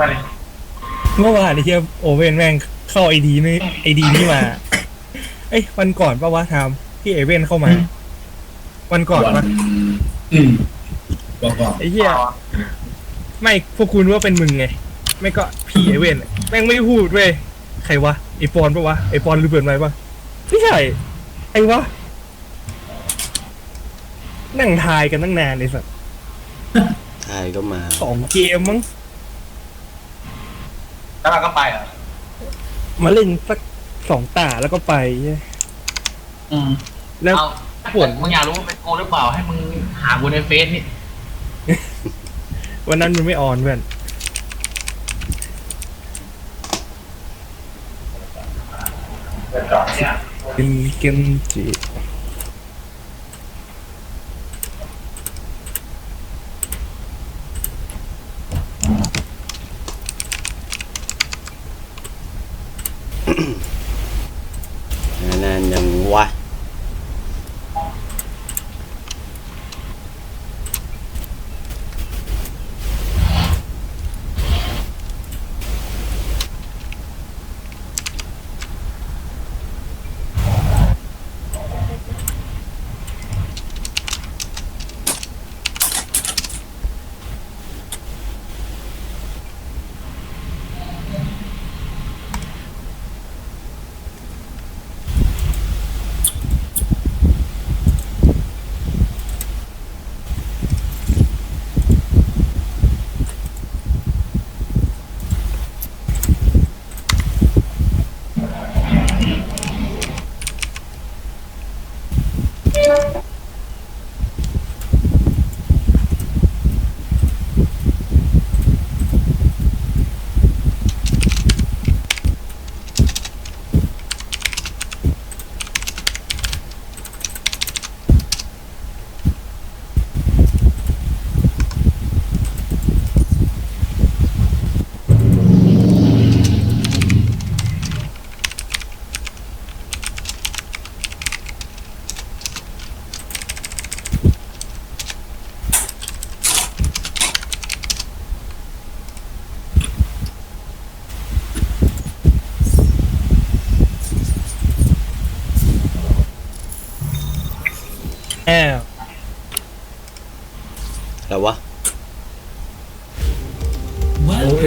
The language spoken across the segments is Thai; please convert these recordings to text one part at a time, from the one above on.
มาเลยเมื่อวานไอ้เทียโอเว่นแม่งเข้าไอดีไม่ไอดีนี่มา เอ้ยวันก่อนปะวะทามที่เอเว่นเข้ามา วันก่อนปะอืมบอกก่อนไอ้เหี้ยไม่พวกคุณว่าเป็นมึงไง ไม่ก็พี่เอเว่นแม่งไม่พูดเว้ยใครวะไอปอนปะวะไอปอนหรือเปิดไหมปะไม่ใช่ไอวะนั่งทายกันตั้งนานเลยสัสทายก็มาสองเกมมั้ง แล้วเราก็ไปเหรอมาเล่นสักสองตาแล้วก็ไปเหี้ยอืมแล้ว เอาถ้าเกิดมึงอยากรู้ว่าเป็นโกหรือเปล่าให้มึงหากูในเฟซนี่วันนั้นมันไม่ออนเพื่อนกินกินจี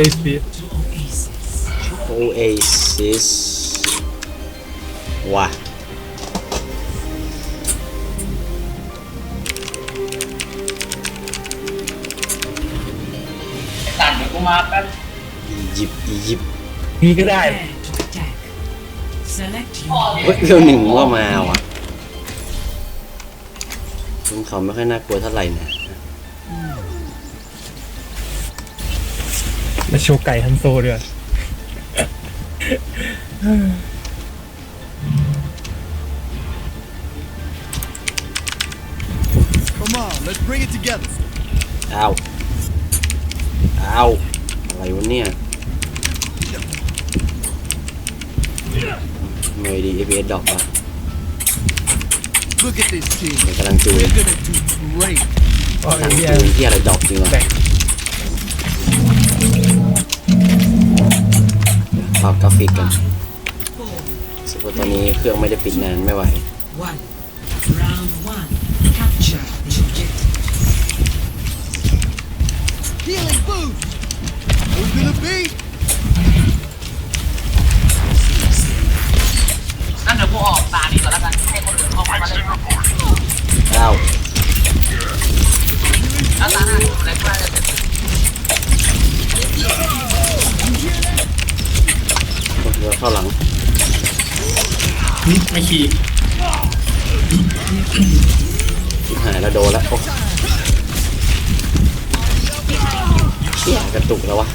โอเอซี Oasis ว่ะไอ้สัตว์เดี๋ยวกูมาแป๊บอียิปต์อียิปต์นี่ก็ได้ Prepare to attack. Select your เฮ้ยเรื่องหนึ่งก็มาว่ะคุณเขาไม่ค่อยน่ากลัวเท่าไหร่นะ มาโชว์ไก่ฮันโซด้วย Come on, let's bring it together. อ้าว อ้าว อะไรวะเนี่ยไม่ดี FPS ดอกว่ะ Look at this team. เดี๋ยวกำลังจูน They're gonna do great. อ๋อไอ้สั่งเหี้ยจูนที่อะไรดอกจริงวะแบ่ง ปรับกราฟิกกัน four, รู้สึกว่าตอนนี้เครื่องไม่ได้ปิดนานไม่ไหว one. ไม่ขี่ชิบหายแล้วโดนแล้วโอ้เชี่ยกระตุกแล้ววะ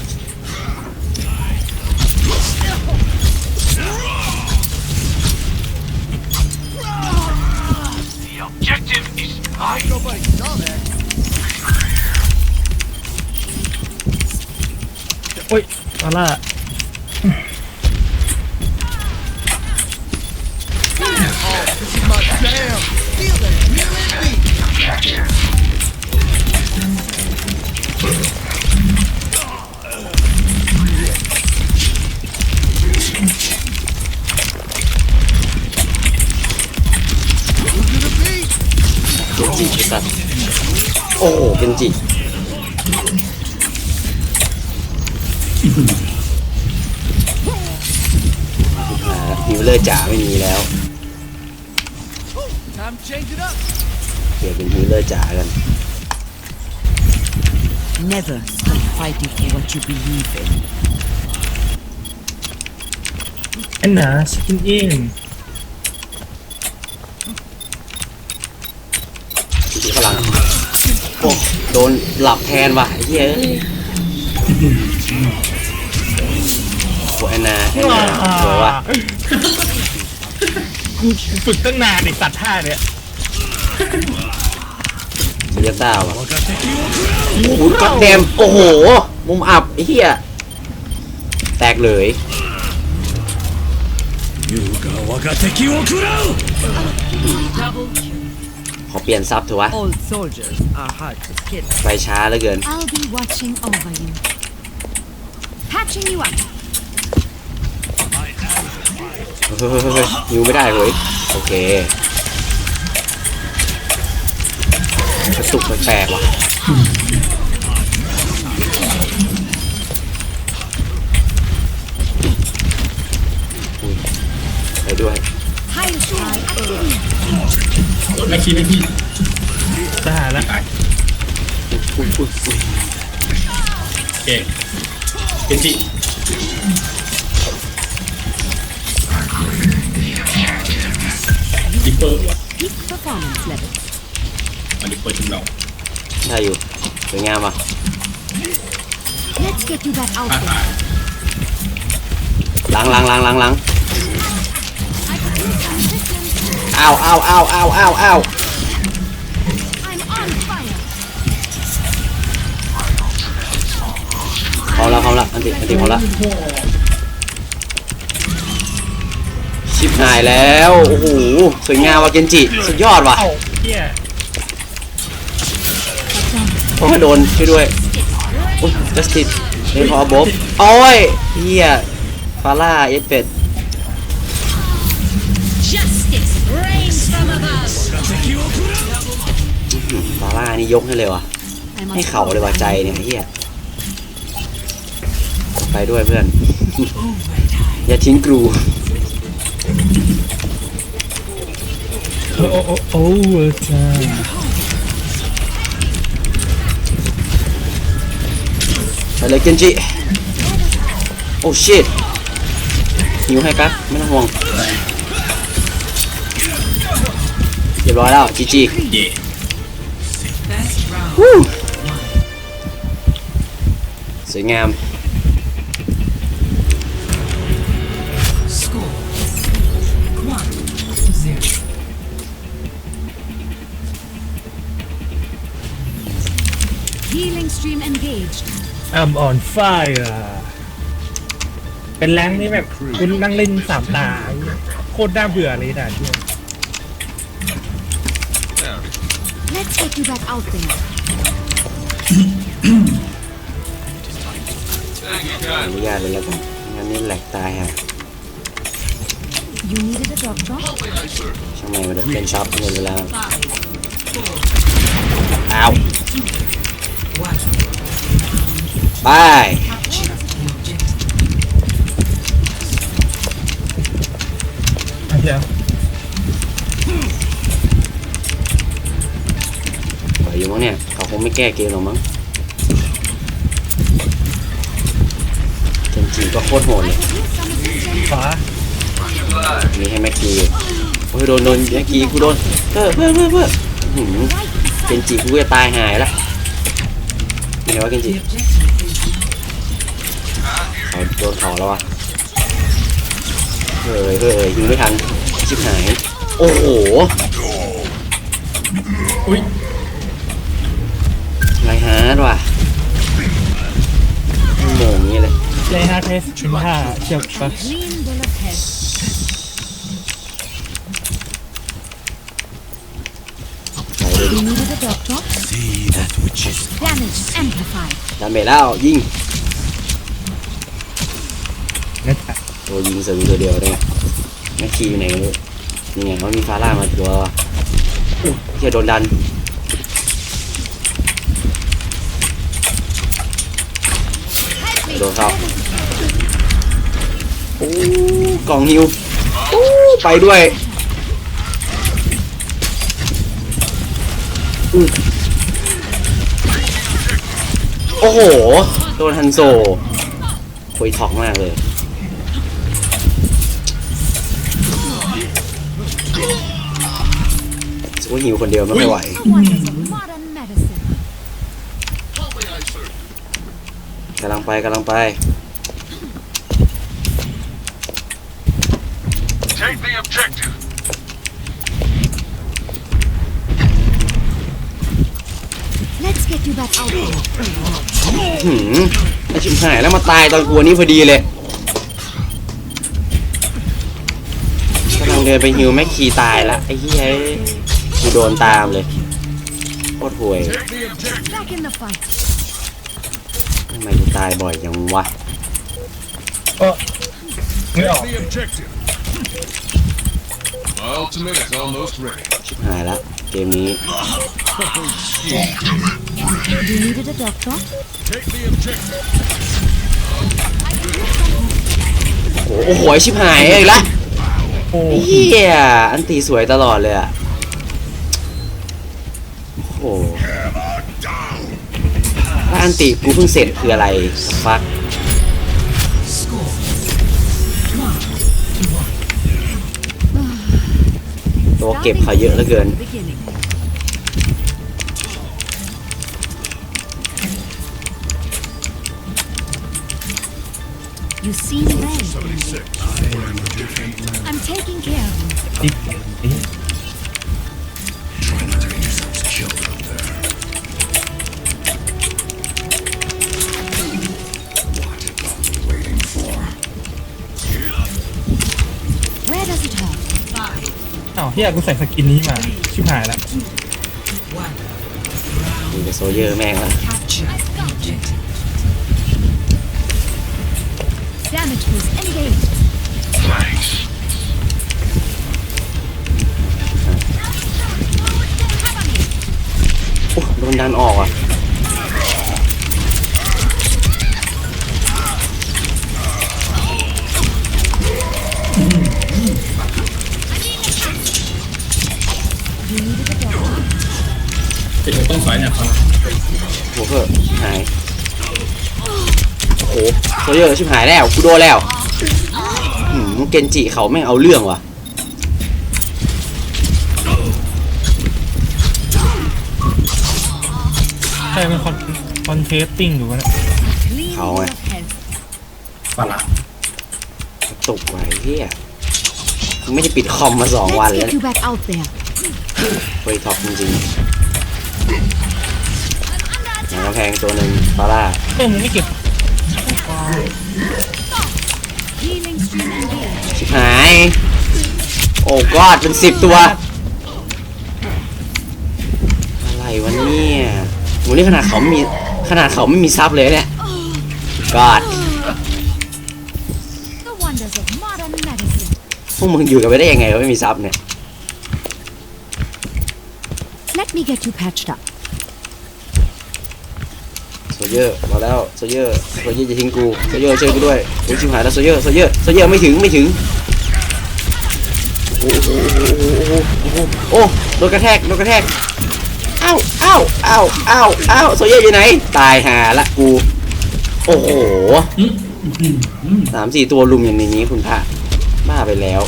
Nobody saw that. โอ้ยอาล่า โอ้โหเกนจิหาฮิวเลอร์จ๋าไม่มีแล้ว Time to change it up. เปลี่ยนเป็นฮิวเลอร์จ๋ากัน Never stop fighting for what you believe in. อันนาสกินอิง จริงๆพลังโอ้โดนหลับแทนว่ะไอ้เหี้ยเอ้ยโอ้แอนนาแอนนาสวยว่ะกูฝึกตั้งนานไอสัตว์ท่าเนี่ยเรียกต้าว่ะโอ้โหก็แดมโอ้โห มุมอับไอ้เหี้ยแตกเลย ขอเปลี่ยนซับเถอะวะ Old soldiers are hard to kill. ไฟช้าเหลือเกิน I'll be watching over you. Patching you up. เฮ้ยเฮ้ยเฮ้ยเฮ้ยยิวไม่ได้เว้ยโอเคกระตุกแปลกๆว่ะอุ้ยไปด้วย Heil Shield active. ไม่คิดไม่คิดทหารละอุ้ยอุ้ยอุ้ยโอเคเป็นจิดิปเปอร์ Peak performance level. มาดิปเปอร์ทีมเราใช่อยู่สวยงามว่ะ Let's get you back out there. ล้างล้างล้างล้างล้าง อ้าวอ้าวอ้าวอ้าวอ้าวอ้าว I'm on fire. พร้อมแล้วพร้อมแล้วอันติอันติพร้อมแล้วชิบหายแล้ว โอ้โห สวยงามว่ะเกนจิ สุดยอดว่ะเอ้าเหี้ยโอ้ยโดนช่วยด้วยโอ้ยจัสติสเล่นพอบ๊บโอ้ยเฮียฟาร่าเอฟเฟด Justice reigns from above. ฟาร่านี่ยกให้เลยว่ะ I must ให้เขาเลยว่ะใจเนี่ยเฮียไปด้วยเพื่อน อย่าทิ้งกรูโอ้โอ้โอ้โอ้เวอร์จ้าไปเลยเกนจิโอ้ชิตหิวให้แป๊บไม่ต้องห่วง รียบร้อยแล้วจีจีเย่สวยงาม Score one zero. Healing stream engaged. อัมออนไฟเป็นแรงนี่แบบคุณนั่งเล่นสามตา โคตรน่าเบื่อเลยด่านเนี่ย Let's get you back out there. อนุญาตเลยแล้วกันงั้นนี่แหลกตายฮะ You needed a drop drop? ช่างแม่งมันจะเป็นช็ อปเงินไปแล้วอ้าวไปเดี๋ยวปล่อยอยู่มั้งเนี่ย เขาคงไม่แก้เกมหรอกมั้งเจนจีก็โคตรโหดเลยขวามีให้แม็กกี้โอ้ยโดนโดนแม็กกี้กูโดนเพื่อเพื่อเพื่อเพื่ออื้อหือเจนจีกูจะตายหายละนี่ไงวะเจนจีเขาโดนเขาแล้ววะเฮ้ยเฮ้ยยิงไม่ทันชิบหาย โอ้โห อุ้ย ไรฮาร์ดว่ะไม่โมงอย่างนี้เลยเลยฮะเทสชุนห้าเชียวปะ Green bill of health. ไปเลย You needed a drop drop? See that which is Damage amplified. ดาเมจแล้วยิงนะจ๊ะโอ้ยิงสวิงตัวเดียวได้ไงแม็กกี้อยู่ไหนไม่รู้นี่ไงมันมีฟาร่ามาตัววะเฮียโดนดัน Right Đồ in sao? medicine. โอ้กล่องฮิวโอ้ไปด้วยอโอ้โห โดนฮันโซคุยถอกมากเลยรู้หิวคนเดียวไม่ไหว The wonders of modern medicine. กำลังไปกำลังไป Take the objective. 'Let's get you back out there. หืมไอชิบหายแล้วมาตายตอนกลัวนี้พอดีเลยกำลังเดินไปฮิวแม็กคีตายละไอ้เหี้ยกูโดนตามเลยโคตรห่วย Take the objective. Back in the fight. ทำไมกูตายบ่อยจังวะก็ไม่ออก The objective. My ultimate is almost ready. ชิบหายละเกมนี้ You needed a doctor? Take the objective. โอ้โหโอ้โหไอ้ชิบหายอีกละโอ้ไอ้เหี้ยอันตีสวยตลอดเลยอะโอ้โหแล้วอันตีกูเพิ่งเสร็จคืออะไรฟักตัวเก็บเขาเยอะเหลือเกิน You see me. I'm taking care of you. าวเฮียกูใส่สกินนี้มา ชิบหายละมีแต่โซเยอร์แม่งละโอ้โดนดันออกอะ องสอยเนี่ยครับโหเพิ่หาย โอ้โหโซเยอร์ชิบหายแล้วกูโดนแล้วหืมเกนจิเขาแม่งเอาเรื่องว่ะใช่มันคอนคอนเทสติ้งอยู่วะเนี่ย Clean Hảo your à. health. ปลาละตกไว้เฮียมึงไม่ได้ปิดคอมมาสองวัน Let's แล้ว get you back out there. เฮ้ยท็อปจริงๆ หนังกำแพงตัวหนึ่งฟาร่าเอ้ยมึงไม่เก็บชิบหาย โอ้กอดเป็นสิบตัว อะไรวะเนี่ยโหนี่ขนาดเขาไม่มีขนาดเขาไม่มีซับเลยเนี่ยกอด The wonders of modern medicine. พวกมึงอยู่กันไปได้ยังไงวะไม่มีซับเนี่ย Let me get you patched up. โซเยอร์มาแล้วโซเยอร์โซเยอร์จะทิ้งกูโซเยอร์ช่วยกูด้วยโอ้ยชิบหายแล้วโซเยอร์โซเยอร์โซเยอร์ไม่ถึงไม่ถึงโอ้โหโอ้โหโอ้โหโอ้โหโดนกระแทกโดนกระแทกเอ้าเอ้าเอ้าเอ้าเอ้าโซเยอร์อยู่ไหน ตายหาละกู โอ้โหสามสี่ตัวลุมอย่างในนี้คุณพระบ้าไปแล้ว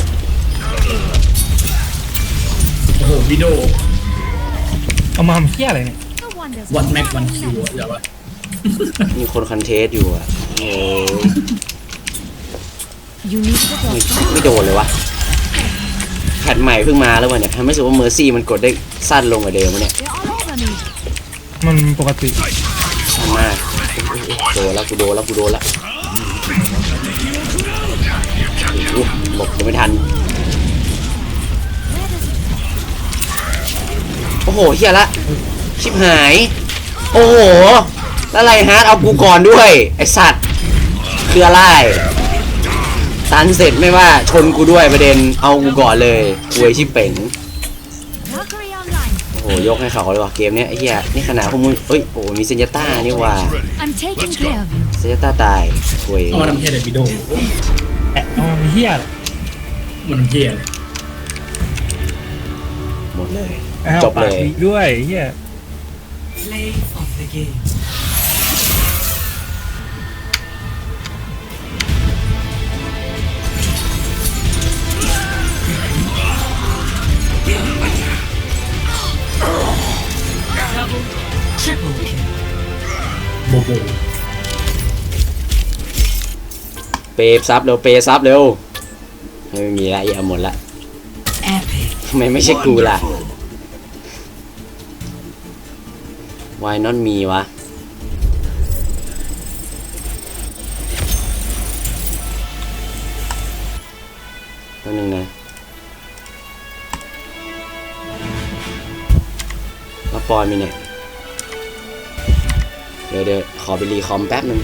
โอ้โหวิดีโอ เอามาทำเฮียอะไรเนี่ย The wonders วัน of แม็กวัน modern คิว medicine. เดี๋ยววะมีคนคอนเทสอยู่อะโอ้ย You needed a ไม่ doctor? ไม่โดนเลยวะแพทใหม่เพิ่งมาแล้ววะเนี่ยทำให้รู้สึกว่าเมอร์ซี่มันกดได้สั้นลงกว่าเดิมวะเนี่ย They're all over me. มันปกติ สั้นมากโดนแล้วกูโดนแล้วกูโดนแล้วโอ้โหหลบยังไม่ทัน อ้โหเฮียละ ชิบหาย โอ้โห แล้วไรฮาร์ดเอากูก่อนด้วย ไอสัตว์คืออะไรตันเสร็จไม่ว่าชนกูด้วยประเด็นเอากูก่อนเลยอวยชิบเป๋ง Valkyrie online. โอ้โหยกให้เขาเลยว่ะเกมเนี้ยไอ้เหี้ยนี่ขนาดพวกมึงเฮ้ยโอ้โหมีเซนยาต้านี่ว่า I'm taking care of you. เซต้าตายคุยเอามาทำเฮียอะไรวิดีโอแอะอ๋อเฮียอะไรมันทำเฮียอะไรหมดเลย อ้าวจบเลย ปากดีด้วยเฮีย Play of the game. double, triple kill. โบโบเปย์ซับเร็วเปย์ซับเร็วไม่มีละอย่าหมดละ Epic. ทำไมไม่ใช่กูล่ะ Why not me วะ ตัวหนึ่งนะมาปอนมีเนี่ย เดี๋ยวเดี๋ยวขอไปรีคอมแป๊บนึง